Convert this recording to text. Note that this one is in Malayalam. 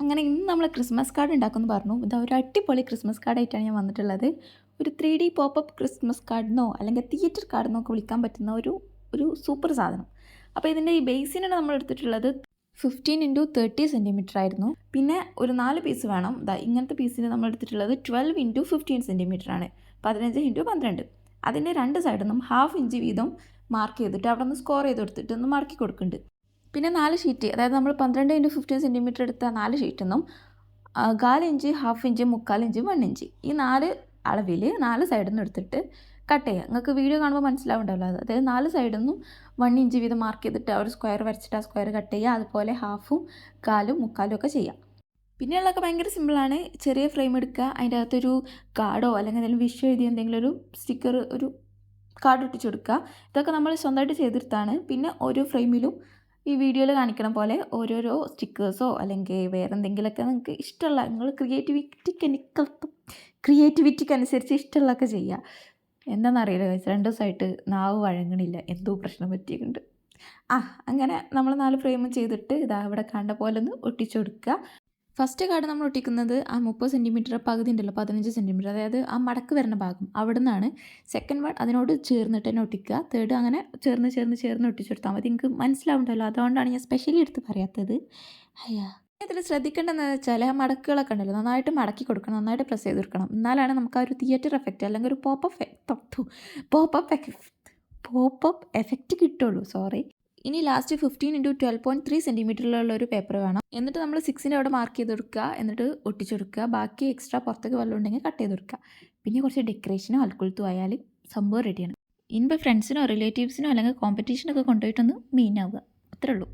അങ്ങനെ ഇന്ന് നമ്മൾ ക്രിസ്മസ് കാർഡ് ഉണ്ടാക്കുമെന്ന് പറഞ്ഞു. ഇത് ഒരു അടിപൊളി ക്രിസ്മസ് കാർഡായിട്ടാണ് ഞാൻ വന്നിട്ടുള്ളത്. ഒരു ത്രീ ഡി പോപ്പപ്പ് ക്രിസ്മസ് കാർഡിനോ അല്ലെങ്കിൽ തിയേറ്റർ കാർഡിനോ ഒക്കെ വിളിക്കാൻ പറ്റുന്ന ഒരു ഒരു സൂപ്പർ സാധനം. അപ്പോൾ ഇതിന്റെ ഈ ബേസിനാണ് നമ്മൾ എടുത്തിട്ടുള്ളത് ഫിഫ്റ്റീൻ ഇന്റു തേർട്ടി സെന്റിമീറ്റർ ആയിരുന്നു. പിന്നെ ഒരു നാല് പീസ് വേണം. ഇതാ ഇങ്ങനത്തെ പീസിന് നമ്മൾ എടുത്തിട്ടുള്ളത് ട്വൽവ് ഇന്റു ഫിഫ്റ്റീൻ സെന്റിമീറ്റർ ആണ്. പതിനഞ്ച് ഇന്റു പന്ത്രണ്ട്. അതിന്റെ രണ്ട് സൈഡിൽ നിന്നും ഹാഫ് ഇഞ്ച് വീതം മാർക്ക് ചെയ്തിട്ട് അവിടെ നിന്ന് സ്കോർ ചെയ്ത് കൊടുത്തിട്ട് ഒന്ന് മടക്കി കൊടുക്കുന്നുണ്ട്. പിന്നെ നാല് ഷീറ്റ് അതായത് നമ്മൾ പന്ത്രണ്ട് ഇന്റു ഫിഫ്റ്റീൻ സെന്റിമീറ്റർ എടുത്ത നാല് ആ, കാൽ ഇഞ്ച് ഹാഫ് ഇഞ്ച് മുക്കാൽ ഇഞ്ച് വൺ ഇഞ്ച്. ഈ നാല് അളവിൽ നാല് സൈഡിൽ നിന്ന് എടുത്തിട്ട് കട്ട് ചെയ്യുക. നിങ്ങൾക്ക് വീഡിയോ കാണുമ്പോൾ മനസ്സിലാവുണ്ടാവില്ല അത്. അതായത് നാല് സൈഡിൽ നിന്നും വൺ ഇഞ്ച് വീതം മാർക്ക് ചെയ്തിട്ട് ആ ഒരു സ്ക്വയർ വരച്ചിട്ട് ആ സ്ക്വയർ കട്ട് ചെയ്യുക. അതുപോലെ ഹാഫും കാലും മുക്കാലും ഒക്കെ ചെയ്യാം പിന്നെയുള്ളതൊക്കെ ഭയങ്കര സിമ്പിളാണ് ചെറിയ ഫ്രെയിം എടുക്കുക. അതിന്റെ അകത്തൊരു കാർഡോ അല്ലെങ്കിൽ എന്തെങ്കിലും വിഷ് എഴുതി എന്തെങ്കിലും ഒരു സ്റ്റിക്കർ ഒരു കാർഡ് ഒട്ടിച്ചു കൊടുക്കുക. ഇതൊക്കെ നമ്മൾ സ്വന്തമായിട്ട് ചെയ്തെടുത്താണ് പിന്നെ ഓരോ ഫ്രെയിമിലും ഈ വീഡിയോയിൽ കാണിക്കണ പോലെ ഓരോരോ സ്റ്റിക്കേഴ്സോ അല്ലെങ്കിൽ വേറെ എന്തെങ്കിലുമൊക്കെ നിങ്ങൾക്ക് ഇഷ്ടമുള്ള നിങ്ങൾ ക്രിയേറ്റിവിറ്റിക്ക് ക്രിയേറ്റിവിറ്റിക്ക് അനുസരിച്ച് ഇഷ്ടമുള്ളതൊക്കെ ചെയ്യുക. എന്താണെന്നറിയില്ല guys, രണ്ട് ദിവസമായിട്ട് നാവ് വഴങ്ങണില്ല. എന്തോ പ്രശ്നം പറ്റിയിട്ടുണ്ട്. ആ അങ്ങനെ നമ്മൾ നാല് ഫ്രെയിം ചെയ്തിട്ട് ഇതാ ഇവിടെ കണ്ട പോലെ ഒന്ന് ഒട്ടിച്ചു കൊടുക്കുക. ഫസ്റ്റ് കാർഡ് നമ്മൾ ഒട്ടിക്കുന്നത് ആ മുപ്പത് സെന്റിമീറ്റർ പകുതി ഉണ്ടല്ലോ പതിനഞ്ച് സെന്റിമീറ്റർ അതായത് ആ മടക്ക് വരുന്ന ഭാഗം. അവിടെ നിന്നാണ് സെക്കൻഡ് വേർഡ് അതിനോട് ചേർന്നിട്ട് തന്നെ ഒട്ടിക്കുക. തേർഡ് അങ്ങനെ ചേർന്ന് ചേർന്ന് ചേർന്ന് ഒട്ടിച്ചു കൊടുത്താൽ മതി. നിങ്ങൾക്ക് മനസ്സിലാവുണ്ടല്ലോ അതുകൊണ്ടാണ് ഞാൻ സ്പെഷ്യലി എടുത്ത് പറയാത്തത്. അയ്യാ ഇതിൽ ശ്രദ്ധിക്കേണ്ടതെന്ന് വെച്ചാൽ ആ മടക്കുകളൊക്കെ ഉണ്ടല്ലോ നന്നായിട്ട് മടക്കി കൊടുക്കണം നന്നായിട്ട് പ്രസ് ചെയ്ത് കൊടുക്കണം. എന്നാലാണ് നമുക്ക് ആ ഒരു തിയേറ്റർ എഫക്റ്റ് അല്ലെങ്കിൽ ഒരു pop effect pop popup pop effect കിട്ടുള്ളൂ സോറി ഇനി last fifteen into twelve point three സെന്റിമീറ്ററിലുള്ള ഒരു പേപ്പർ വേണം. എന്നിട്ട് നമ്മൾ സിക്സിന്റെ അവിടെ മാർക്ക് ചെയ്ത് കൊടുക്കുക എന്നിട്ട് ഒട്ടിച്ചു കൊടുക്കുക ബാക്കി എക്സ്ട്രാ പുറത്തേക്ക് വല്ലതും ഉണ്ടെങ്കിൽ കട്ട് ചെയ്ത് കൊടുക്കുക പിന്നെ കുറച്ച് ഡെക്കറേഷനോ അൽക്കുളത്തോ ആയാൽ സംഭവം റെഡിയാണ് ഇനിയിപ്പോൾ ഫ്രണ്ട്സിനോ റിലേറ്റീവ്സിനോ അല്ലെങ്കിൽ കോമ്പറ്റീഷനൊക്കെ കൊണ്ടുപോയിട്ടൊന്ന് മെയിൻ ആവുക. അത്രേ ഉള്ളൂ.